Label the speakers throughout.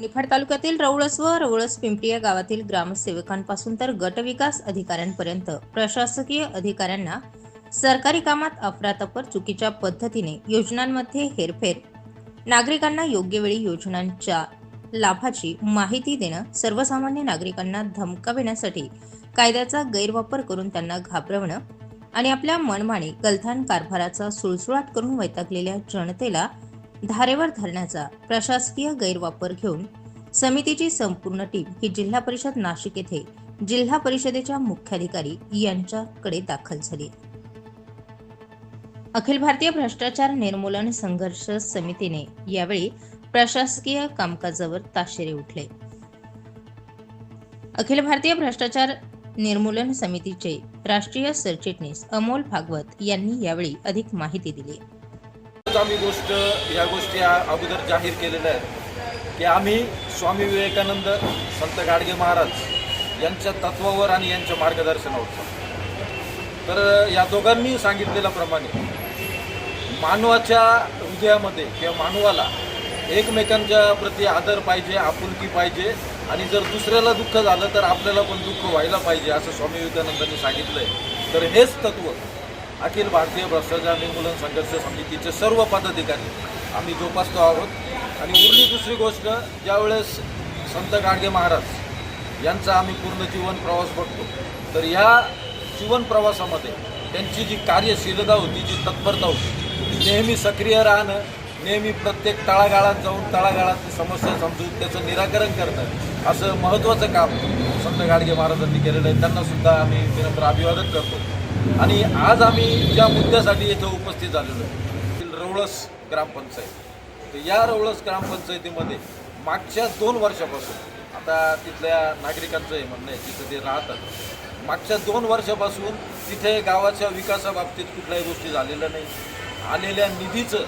Speaker 1: निफाड तालुक्यातील रवळस व रवळस पिंपरी या गावातील ग्रामसेवकांपासून तर गटविकास अधिकाऱ्यांपर्यंत प्रशासकीय अधिकाऱ्यांना सरकारी कामात अफरातफर चुकीच्या पद्धतीने योजनांमध्ये हेरफेर. नागरिकांना योग्य वेळी योजनांच्या लाभाची माहिती देणं सर्वसामान्य नागरिकांना धमकाविण्यासाठी कायद्याचा गैरवापर करून त्यांना घाबरवणं आणि आपल्या मनमानी गलथान कारभाराचा सुळसुळाट करून वैतागलेल्या जनतेला धारेवर धरण्याचा प्रशासकीय गैरवापर घेऊन समितीची संपूर्ण टीम ही जिल्हा परिषद नाशिक येथे जिल्हा परिषदेच्या मुख्याधिकारी यांच्याकडे दाखल झाली. अखिल भारतीय भ्रष्टाचार निर्मूलन संघर्ष समितीने यावेळी प्रशासकीय कामकाजावर ताशेरे उठले. अखिल भारतीय भ्रष्टाचार निर्मूलन समितीचे राष्ट्रीय सरचिटणीस अमोल भागवत यांनी यावेळी अधिक माहिती दिली.
Speaker 2: आम्ही गोष्ट या गोष्टी अगोदर जाहीर केलेल्या आहेत. की आम्ही स्वामी विवेकानंद संत गाडगे महाराज यांच्या तत्वावर आणि यांच्या मार्गदर्शनावर. तर या दोघांनी सांगितलेल्याप्रमाणे मानवाच्या हृदयामध्ये किंवा मानवाला एकमेकांच्या प्रती आदर पाहिजे आपुलकी पाहिजे आणि जर दुसऱ्याला दुःख झालं तर आपल्याला पण दुःख व्हायला पाहिजे असं स्वामी विवेकानंदांनी आहे तर हेच तत्व अखिल भारतीय भ्रष्टाचार निर्मूलन संघर्ष समितीचे सर्व पदाधिकारी आम्ही जोपासतो आहोत. आणि उरली दुसरी गोष्ट ज्यावेळेस संत गाडगे महाराज यांचा आम्ही पूर्ण जीवन प्रवास बघतो तर ह्या जीवन प्रवासामध्ये त्यांची जी कार्यशीलता होती जी तत्परता होती नेहमी सक्रिय राहणं नेहमी प्रत्येक तळागाळात जाऊन तळागाळातली समस्या समजून त्याचं निराकरण करणं असं महत्त्वाचं काम संत गाडगे महाराजांनी केलेलं आहे. त्यांनासुद्धा आम्ही विनम्र अभिवादन करतो. आणि आज आम्ही ज्या मुद्द्यासाठी इथं उपस्थित झालेलो आहे रवळस ग्रामपंचायत. तर या रवळस ग्रामपंचायतीमध्ये मागच्या दोन वर्षापासून आता तिथल्या नागरिकांचं हे म्हणणं आहे तिथं ते राहतात मागच्या दोन वर्षापासून तिथे गावाच्या विकासाबाबतीत कुठल्याही गोष्टी झालेल्या नाही. आलेल्या निधीचं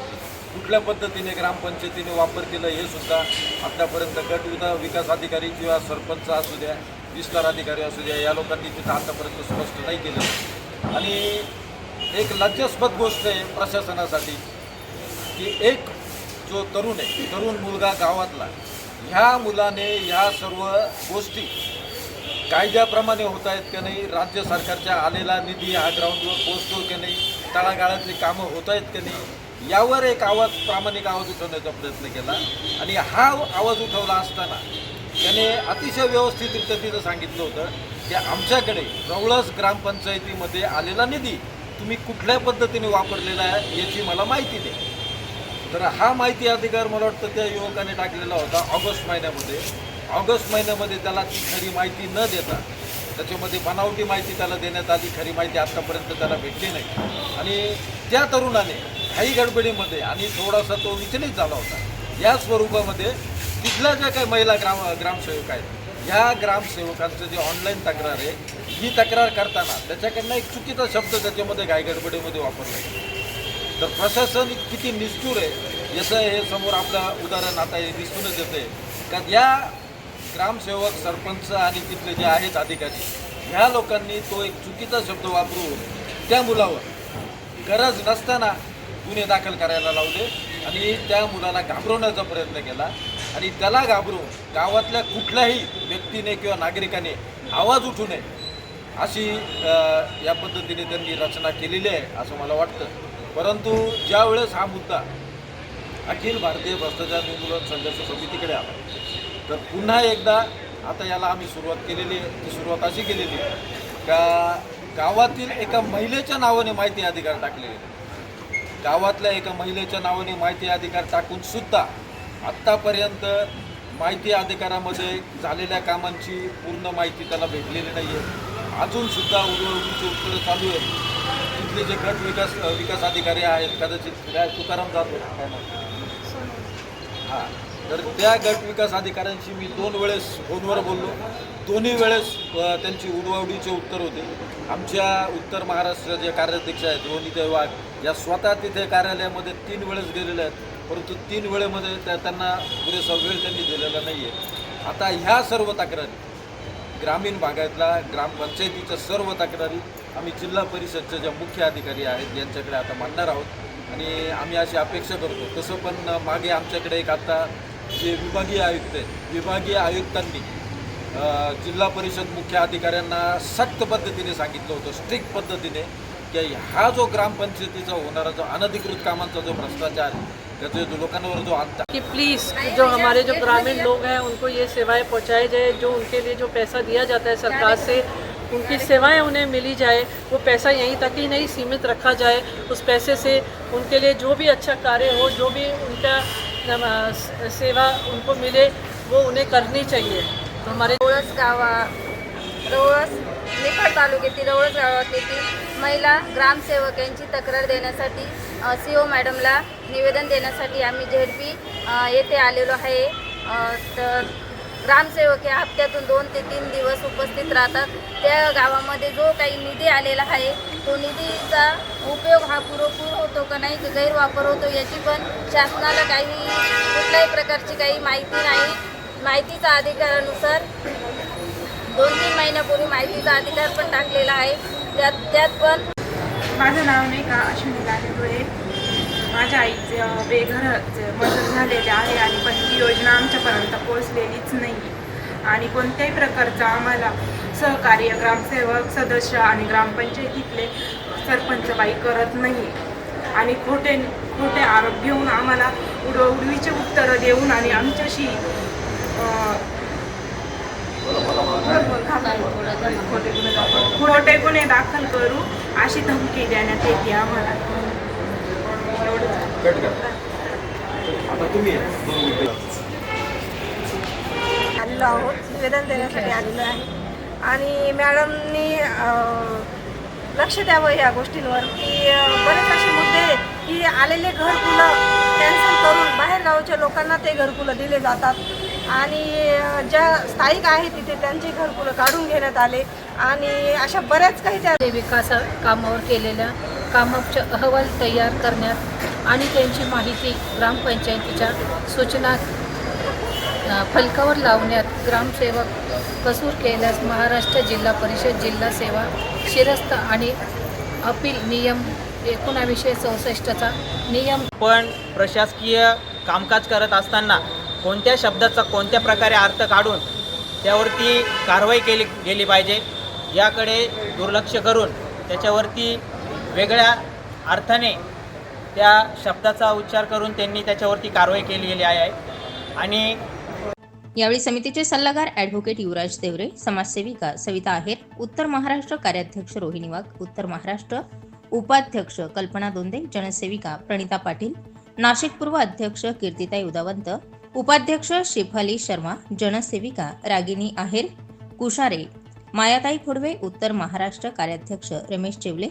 Speaker 2: कुठल्या पद्धतीने ग्रामपंचायतीने वापर केला हे सुद्धा आतापर्यंत गट विका विकास अधिकारी किंवा सरपंच असू द्या विस्तार अधिकारी असू द्या या लोकांनी तिथं आतापर्यंत स्पष्ट नाही केलं आणि एक लज्जास्पद गोष्ट आहे प्रशासनासाठी की एक जो तरुण आहे तरुण मुलगा गावातला ह्या मुलाने ह्या सर्व गोष्टी कायद्याप्रमाणे होत आहेत का नाही राज्य सरकारच्या आलेला निधी हा ग्राउंडवर पोचतो की नाही तळागाळातली कामं होत आहेत का नाही यावर एक आवाज प्रामाणिक आवाज उठवण्याचा प्रयत्न केला. आणि हा आवाज उठवला असताना त्याने अतिशय व्यवस्थितरित्या तिथं सांगितलं होतं की आमच्याकडे रवळस ग्रामपंचायतीमध्ये आलेला निधी तुम्ही कुठल्या पद्धतीने वापरलेला आहे याची मला माहिती नाही तर हा माहिती अधिकार मला वाटतं त्या युवकाने टाकलेला होता ऑगस्ट महिन्यामध्ये. ऑगस्ट महिन्यामध्ये त्याला ती खरी माहिती न देता त्याच्यामध्ये बनावटी माहिती त्याला देण्यात आली खरी माहिती आत्तापर्यंत त्याला भेटली नाही. आणि त्या तरुणाने काही गडबडीमध्ये आणि थोडासा तो विचलित झाला होता. या स्वरूपामध्ये तिथल्या ज्या काही महिला ग्राम ग्रामसेवक आहेत ह्या ग्रामसेवकांचं जे ऑनलाईन तक्रार आहे ही तक्रार करताना त्याच्याकडनं एक चुकीचा शब्द त्याच्यामध्ये गायगडबडीमध्ये वापरला गेला. तर प्रशासन किती निष्ठूर आहे याचं हे समोर आपलं उदाहरण आता हे दिसूनच येते का या ग्रामसेवक सरपंच आणि तिथले जे आहेत अधिकारी ह्या लोकांनी तो एक चुकीचा शब्द वापरून त्या मुलावर गरज नसताना गुन्हे दाखल करायला लावले आणि त्या मुलाला घाबरवण्याचा प्रयत्न केला आणि त्याला घाबरून गावातल्या कुठल्याही व्यक्तीने किंवा नागरिकाने आवाज उठू नये अशी या पद्धतीने त्यांनी रचना केलेली आहे असं मला वाटतं. परंतु ज्यावेळेस हा मुद्दा अखिल भारतीय भ्रष्टाचार निर्मूलन संघर्ष समितीकडे आला तर पुन्हा एकदा आता याला आम्ही सुरुवात केलेली आहे. ती सुरुवात अशी केलेली आहे का गावातील एका महिलेच्या नावाने माहिती अधिकार टाकलेले गावातल्या एका महिलेच्या नावाने माहिती अधिकार टाकून सुद्धा आत्तापर्यंत माहिती अधिकारामध्ये झालेल्या कामांची पूर्ण माहिती त्याला भेटलेली नाही आहे अजूनसुद्धा उडवडीची उत्तरं चालू आहेत. तिथले जे गट विकास विकास अधिकारी आहेत कदाचित काय तुकाराम जातो काय नाव? हां. तर त्या गट विकास अधिकाऱ्यांशी मी दोन वेळेस फोनवर बोललो. दोन्ही वेळेस त्यांची उडवाउडीचे उत्तर होते. आमच्या उत्तर महाराष्ट्राचे कार्याध्यक्ष आहेत रोहिणी वाघ या स्वतः तिथे कार्यालयामध्ये तीन वेळेस गेलेल्या आहेत. परंतु तीन वेळेमध्ये त्या त्यांना पुरेसा वेळ त्यांनी दिलेला नाही आहे आता ह्या सर्व तक्रारी ग्रामीण भागातल्या ग्रामपंचायतीच्या सर्व तक्रारी आम्ही जिल्हा परिषदचे ज्या मुख्य अधिकारी आहेत यांच्याकडे आता मांडणार आहोत. आणि आम्ही अशी अपेक्षा करतो. तसं पण मागे आमच्याकडे एक आता जे विभागीय आयुक्त आहेत विभागीय आयुक्तांनी जिल्हा परिषद मुख्य अधिकाऱ्यांना सक्त पद्धतीने सांगितलं होतं स्ट्रिक्ट पद्धतीने की हा जो ग्रामपंचायतीचा होणारा जो अनधिकृत कामांचा जो भ्रष्टाचार जो जो
Speaker 3: कि प्लीज़ जो हमारे जो ग्रामीण लोग हैं उनको ये सेवाएँ पहुंचाई जाए जो उनके लिए जो पैसा दिया जाता है सरकार से उनकी सेवाएँ उन्हें मिली जाए वो पैसा यहीं तक ही नहीं सीमित रखा जाए उस पैसे से उनके लिए जो भी अच्छा कार्य हो जो भी उनका सेवा उनको मिले वो उन्हें करनी चाहिए। तो हमारे
Speaker 4: रवळस गावा निफाड तालुक्यातील महिला ग्रामसेवक यांची तक्रार देण्यासाठी सी ओ मॅडमला निवेदन देण्यासाठी आम्ही झेडपी येथे आलेलो आहे. तर ग्रामसेवक हे हप्त्यातून दोन ते तीन दिवस उपस्थित राहतात. त्या गावामध्ये जो काही निधी आलेला आहे तो निधीचा उपयोग हा पुरेपूर होतो का नाही की गैरवापर होतो याची पण शासनाला काही कुठल्याही प्रकारची काही माहिती नाही. माहितीचा अधिकारानुसार दोन तीन महिन्यापूर्वी माहितीचा अधिकार पण टाकलेला आहे. त्यात त्यात पण
Speaker 5: माझं नाव नाही का अश्विनी लाडेडोळे माझ्या आईचे बेघर मदत झालेले आहे आणि पण ही योजना आमच्यापर्यंत पोहोचलेलीच नाही आणि कोणत्याही प्रकारचं आम्हाला सहकार्य ग्रामसेवक सदस्य आणि ग्रामपंचायतीतले सरपंच बाई करत नाही आणि खोटे खोटे आरोप घेऊन आम्हाला उड उडवीचे उत्तरं देऊन आणि आमच्याशी अं, खोटे गुन्हे दाखल करू. अशी धमकी देण्यात येते आम्हाला.
Speaker 6: आलेलो आहोत. निवेदन देण्यासाठी आलेलो आहे. आणि मॅडमनी लक्ष द्यावं या गोष्टींवर की बरेच असे मुद्दे आहेत की आलेले घरकुलं कॅन्सल करून बाहेरगावच्या लोकांना ते घरकुलं दिले जातात. आणि ज्या स्थायिक आहेत तिथे त्यांचे घरकुलं काढून घेण्यात आले आणि अशा बऱ्याच काही त्या
Speaker 3: विकास कामावर केलेल्या कामाचे अहवाल तयार करण्यात आणि त्यांची माहिती ग्रामपंचायतीच्या सूचना फलकावर लावण्यात ग्रामसेवक कसूर केल्यास महाराष्ट्र जिल्हा परिषद जिल्हा सेवा शिरस्त आणि अपील नियम एकोणावीसशे चौसष्टचा नियम
Speaker 7: पण प्रशासकीय कामकाज करत असताना कोणत्या शब्दाचा कोणत्या प्रकारे अर्थ काढून त्यावरती कारवाई केली गेली पाहिजे याकडे दुर्लक्ष करून त्याच्यावरती वेगळ्या अर्थाने त्या शब्दाचा उच्चार करून त्यांनी त्याच्यावरती कारवाई केली गेली आहे. आणि
Speaker 1: यावेळी समितीचे सल्लागार ॲडव्होकेट युवराज देवरे समाजसेविका सविता आहेर उत्तर महाराष्ट्र कार्याध्यक्ष रोहिणी वाघ उत्तर महाराष्ट्र उपाध्यक्ष कल्पना दोंदे जनसेविका प्रणिता पाटील नाशिक पूर्व अध्यक्ष कीर्तिताई उदावंत उपाध्यक्ष शेफाली शर्मा जनसेविका रागिनी आहेर कुशारे मायाताई फुडवे उत्तर महाराष्ट्र कार्याध्यक्ष रमेश चेवले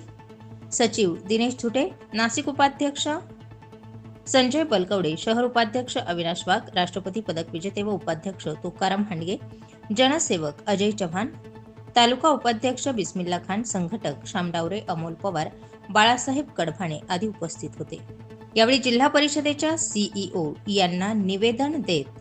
Speaker 1: सचिव दिनेश झुटे नाशिक उपाध्यक्ष संजय बलकवडे शहर उपाध्यक्ष अविनाश वाघ राष्ट्रपती पदक विजेते व उपाध्यक्ष तुकाराम हांडगे जनसेवक अजय चव्हाण तालुका उपाध्यक्ष बिस्मिल्ला खान संघटक शामडावरे अमोल पवार बाळासाहेब कडभाणे आदी उपस्थित होते. यावेळी जिल्हा परिषदेच्या सीईओ यांना निवेदन देत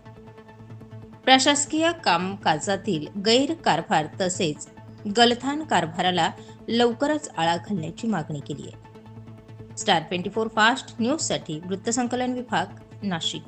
Speaker 1: प्रशासकीय कामकाजातील गैरकारभार तसेच गलथान कारभाराला लवकरच आळा घालण्याची मागणी केली आहे. स्टार ट्वेंटी फोर फास्ट न्यूजसाठी वृत्तसंकलन विभाग नाशिक.